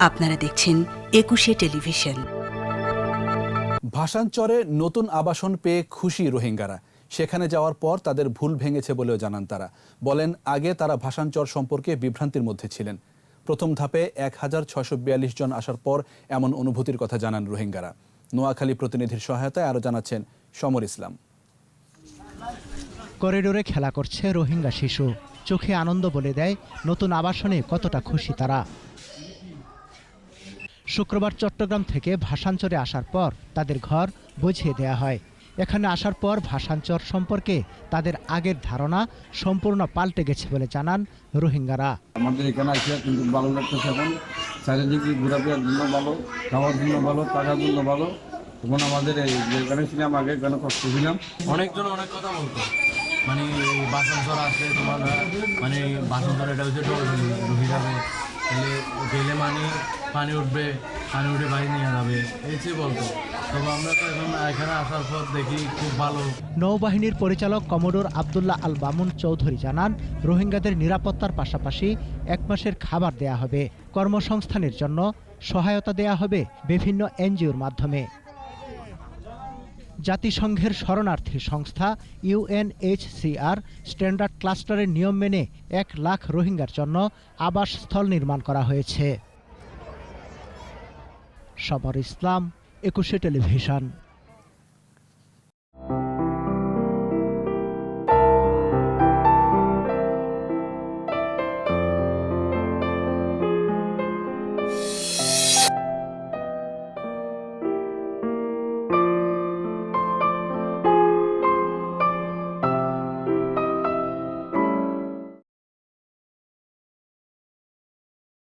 আপনারা দেখছেন একুশে টেলিভিশন। ভাষাঞ্চরে নতুন আবাসন পেয়ে খুশি রোহিঙ্গারা। সেখানে যাওয়ার পর তাদের ভুল ভেঙেছে বলেও জানান তারা। বলেন আগে তারা ভাষাঞ্চর সম্পর্কে বিভ্রান্তির মধ্যে ছিলেন। প্রথম ধাপে এক হাজার ছয়শো বিয়াল্লিশ জন আসার পর এমন অনুভূতির কথা জানান রোহিঙ্গারা। নোয়াখালী প্রতিনিধির সহায়তায় আরও জানাচ্ছেন সমর ইসলাম। করিডোরে খেলা করছে রোহিঙ্গা শিশু। চোখে আনন্দ বলে দেয় নতুন আবাসনে কতটা খুশি তারা। শুক্রবার চট্টগ্রাম থেকে ভাষাঞ্চরে আসার পর তাদের ঘর বুঝিয়ে দেয়া হয়। এখানে আসার পর ভাষাঞ্চর সম্পর্কে তাদের আগের ধারণা সম্পূর্ণ পাল্টে গেছে বলে জানান রোহিঙ্গারা। আমাদের এখানে আসে কিন্তু ভালো লাগতেছে এখন। চারিদিকে ঘোরাফেরার জন্য ভালো খাওয়ার জন্য ভালো থাকার জন্য ভালো। তখন আমাদের এই যেখানে ছিলাম আগে এখানে কষ্ট ছিলাম? অনেকজন অনেক কথা বলতো। মানে বাসন্তর আসলে তোমার মানে বাসন্তর এটা হচ্ছে ডল ডুবে তাহলে গেলে মানে পানি উঠবে পানি উঠে বাড়ি নিয়ে যাবে। এই বলতো। নৌবাহিনীর পরিচালক কমোডোর আবদুল্লাহ আল বামুন চৌধুরী জানান, রোহিঙ্গাদের নিরাপত্তার পাশাপাশি এক মাসের খাবার দেয়া হবে। কর্মসংস্থানের জন্য সহায়তা দেয়া হবে বিভিন্ন এনজিওর মাধ্যমে। জাতিসংঘের শরণার্থী সংস্থা ইউএনএইচসিআর স্ট্যান্ডার্ড ক্লাস্টারের নিয়ম মেনে এক লাখ রোহিঙ্গার জন্য আবাসস্থল নির্মাণ করা হয়েছে। সবর ইসলাম, একুশে টেলিভিশন।